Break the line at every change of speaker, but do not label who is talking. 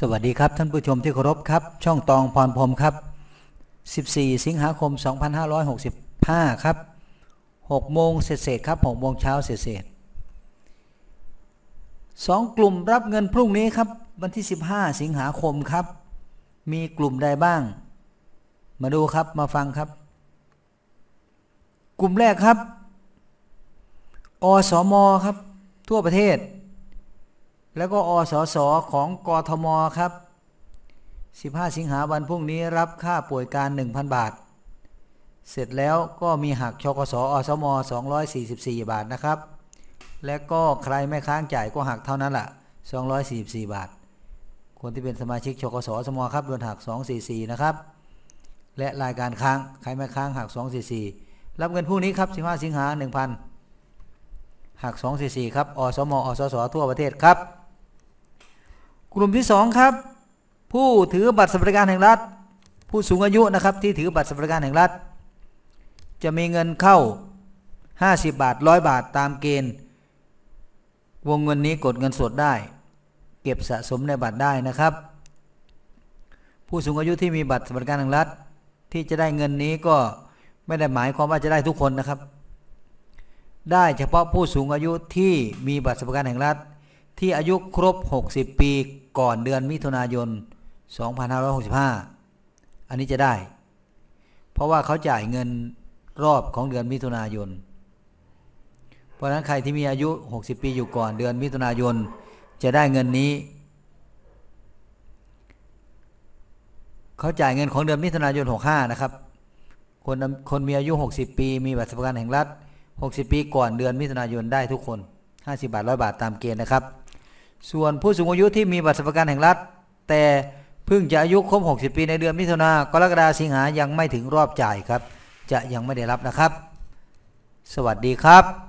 สวัสดีครับท่านผู้ชมที่เคารพครับ ช่องตองพรพรมครับ 14 สิงหาคม 2565 ครับ 6 โมงเศษครับ6โมงเช้าเศษสองกลุ่มรับเงินพรุ่งนี้ครับ วันที่ 15 สิงหาคมครับ มีกลุ่มใดบ้าง มาดูครับมาฟังครับ กลุ่มแรกครับ อสมครับ ทั่วประเทศ แล้วก็อสสของกทมครับ 15 สิงหาวันพรุ่งนี้รับค่าป่วยการ 1,000 บาท เสร็จแล้วก็มีหักชกสอสม 244 บาทนะครับ และก็ใครไม่ค้างจ่ายก็หักเท่านั้นละ่ะ 244 บาท คนที่เป็นสมาชิกชกสอสมครับโดนหัก 244 นะครับ และรายการค้างใครไม่ค้างหัก 244 รับเงินพรุ่งนี้ครับ 15 สิงหา1,000หัก244 ครับ อสม อสส ทั่วประเทศครับ กลุ่มที่ 2 ครับ ผู้ถือบัตรสวัสดิการแห่งรัฐ ผู้สูงอายุนะครับที่ถือบัตรสวัสดิการแห่งรัฐ จะมีเงินเข้า 50 บาท 100 บาทตามเกณฑ์ วงเงินนี้กดเงินสดได้ เก็บสะสมในบัตรได้นะครับ ผู้สูงอายุที่มีบัตรสวัสดิการแห่งรัฐ ที่จะได้เงินนี้ก็ไม่ได้หมายความว่าจะได้ทุกคนนะครับ ได้เฉพาะผู้สูงอายุที่มีบัตรสวัสดิการแห่งรัฐ ที่อายุครบ 60 ปี ก่อนเดือนมิถุนายน 2565 อันนี้จะได้ เพราะว่าเขาจ่ายเงินรอบของเดือนมิถุนายน เพราะนั้นใครที่มีอายุ 60 ปีอยู่ก่อนเดือนมิถุนายน จะได้เงินนี้ เขาจ่ายเงินของเดือนมิถุนายน 65 นะครับ คนคนมีอายุ 60 ปี มีบัตรสวัสดิการแห่งรัฐ 60 ปีก่อนเดือนมิถุนายนได้ทุกคน 50 บาท 100 บาทตามเกณฑ์นะครับ ส่วนผู้สูงอายุที่มีบัตรสวัสดิการแห่งรัฐ แต่เพิ่งจะอายุครบ 60 ปีในเดือนมิถุนากรกฎาสิงหายังไม่ถึงรอบจ่ายครับ จะยังไม่ได้รับนะครับ สวัสดีครับ